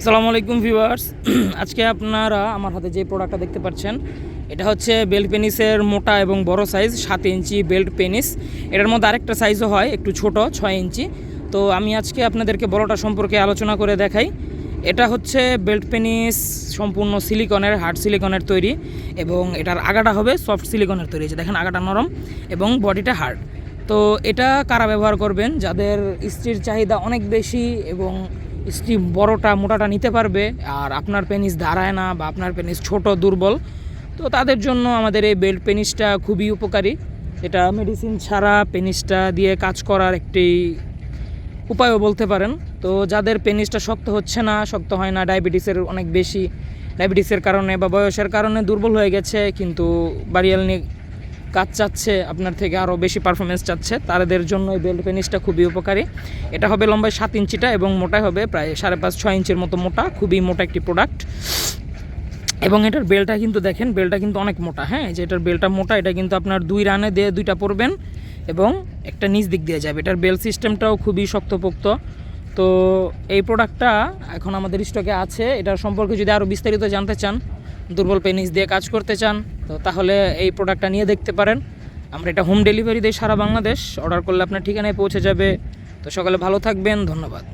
আসসালামু আলাইকুম ভিউয়ার্স। আজকে আপনারা আমার হাতে যে প্রোডাক্টটা দেখতে পাচ্ছেন, এটা হচ্ছে বেল্ট পেনিসের মোটা এবং বড় সাইজ সাত ইঞ্চি বেল্ট পেনিস। এটার মধ্যে আরেকটা সাইজও হয়, একটু ছোট, ছয় ইঞ্চি। তো আমি আজকে আপনাদেরকে বড়টা সম্পর্কে আলোচনা করে দেখাই। এটা হচ্ছে বেল্ট পেনিস সম্পূর্ণ সিলিকনের হার্ড সিলিকনের তৈরি এবং এটার আগাটা হবে সফট সিলিকনের তৈরি। দেখেন, আগাটা নরম এবং বডিটা হার্ড তো এটা কারা ব্যবহার করবেন? যাদের স্ত্রীর চাহিদা অনেক বেশি এবং স্ত্রী বড়টা মোটাটা নিতে পারবে আর আপনার পেনিস দাঁড়ায় না বা আপনার পেনিস ছোট, দুর্বল, তো তাদের জন্য আমাদের এই বেল্ট পেনিসটা খুবই উপকারী। এটা মেডিসিন ছাড়া পেনিসটা দিয়ে কাজ করার একটি উপায়ও বলতে পারেন। তো যাদের পেনিসটা শক্ত হচ্ছে না, শক্ত হয় না, ডায়াবেটিসের অনেক বেশি, ডায়াবেটিসের কারণে বা বয়সের কারণে দুর্বল হয়ে গেছে, কিন্তু বাড়িয়াল কাজ চাচ্ছে, আপনার থেকে আরও বেশি পারফরমেন্স চাচ্ছে তাদের জন্য এই বেল্ট পেনিসটা খুবই উপকারী। এটা হবে লম্বায় সাত ইঞ্চিটা এবং মোটা হবে প্রায় সাড়ে পাঁচ, ছয় ইঞ্চির মতো মোটা, খুবই মোটা একটি প্রোডাক্ট এবং এটার বেলটা কিন্তু দেখেন বেলটা কিন্তু অনেক মোটা হ্যাঁ? যে এটার বেলটা মোটা, এটা কিন্তু আপনার দুই রানে দিয়ে দুইটা পরবেন এবং একটা নিচ দিক দিয়ে যাবে। এটার বেল সিস্টেমটাও খুবই শক্তপোক্ত। তো এই প্রোডাক্টটা এখন আমাদের স্টকে আছে। এটার সম্পর্কে যদি আরও বিস্তারিত জানতে চান দুর্বল পেনিস দিয়ে কাজ করতে চান, তো তাহলে এই প্রোডাক্টটা নিয়ে দেখতে পারেন। আমরা এটা হোম ডেলিভারি দিই সারা বাংলাদেশ। অর্ডার করলে আপনার ঠিকানায় পৌঁছে যাবে। তো সকালে ভালো থাকবেন, ধন্যবাদ।